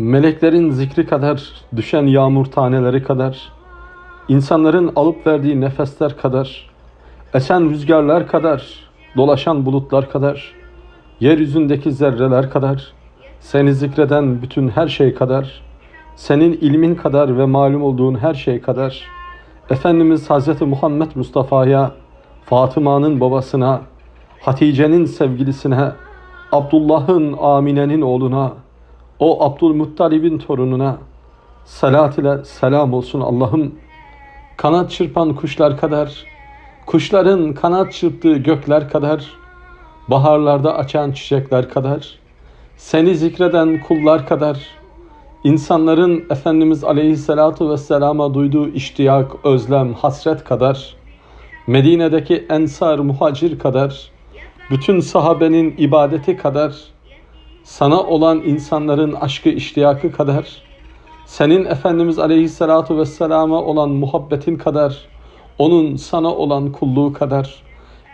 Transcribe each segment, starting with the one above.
meleklerin zikri kadar, düşen yağmur taneleri kadar, insanların alıp verdiği nefesler kadar, esen rüzgarlar kadar, dolaşan bulutlar kadar, yeryüzündeki zerreler kadar, seni zikreden bütün her şey kadar, senin ilmin kadar ve malum olduğun her şey kadar, Efendimiz Hazreti Muhammed Mustafa'ya, Fatıma'nın babasına, Hatice'nin sevgilisine, Abdullah'ın Amine'nin oğluna, o Abdülmuttalib'in torununa salat ile selam olsun Allah'ım. Kanat çırpan kuşlar kadar, kuşların kanat çırptığı gökler kadar, baharlarda açan çiçekler kadar, seni zikreden kullar kadar, insanların Efendimiz Aleyhisselatu Vesselam'a duyduğu iştiyak, özlem, hasret kadar, Medine'deki ensar, muhacir kadar, bütün sahabenin ibadeti kadar, sana olan insanların aşkı iştiyakı kadar, senin Efendimiz Aleyhisselatu Vesselam'a olan muhabbetin kadar, onun sana olan kulluğu kadar,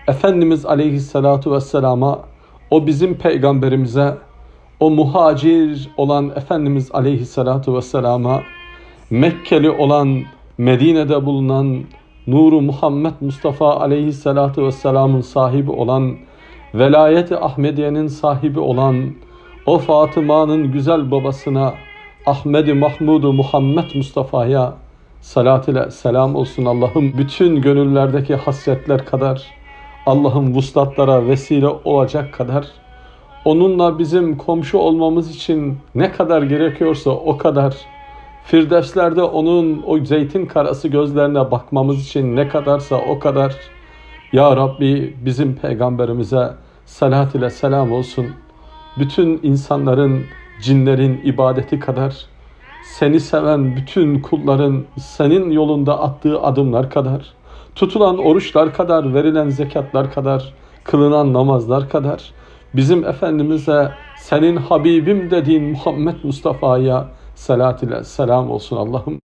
Efendimiz Aleyhisselatu Vesselam'a, o bizim peygamberimize, o muhacir olan Efendimiz Aleyhisselatu Vesselam'a, Mekkeli olan Medine'de bulunan Nuru Muhammed Mustafa Aleyhisselatu Vesselam'ın sahibi olan, velayeti Ahmediye'nin sahibi olan, o Fatıma'nın güzel babasına Ahmedi Mahmudu Muhammed Mustafa'ya salat ile selam olsun Allah'ım. Bütün gönüllerdeki hasretler kadar Allah'ım vuslatlara vesile olacak kadar onunla bizim komşu olmamız için ne kadar gerekiyorsa o kadar Firdevslerde onun o zeytin karası gözlerine bakmamız için ne kadarsa o kadar Ya Rabbi bizim peygamberimize salat ile selam olsun bütün insanların, cinlerin ibadeti kadar, seni seven bütün kulların senin yolunda attığı adımlar kadar, tutulan oruçlar kadar, verilen zekatlar kadar, kılınan namazlar kadar, bizim Efendimiz'e senin Habibim dediğin Muhammed Mustafa'ya salat ile selam olsun Allah'ım.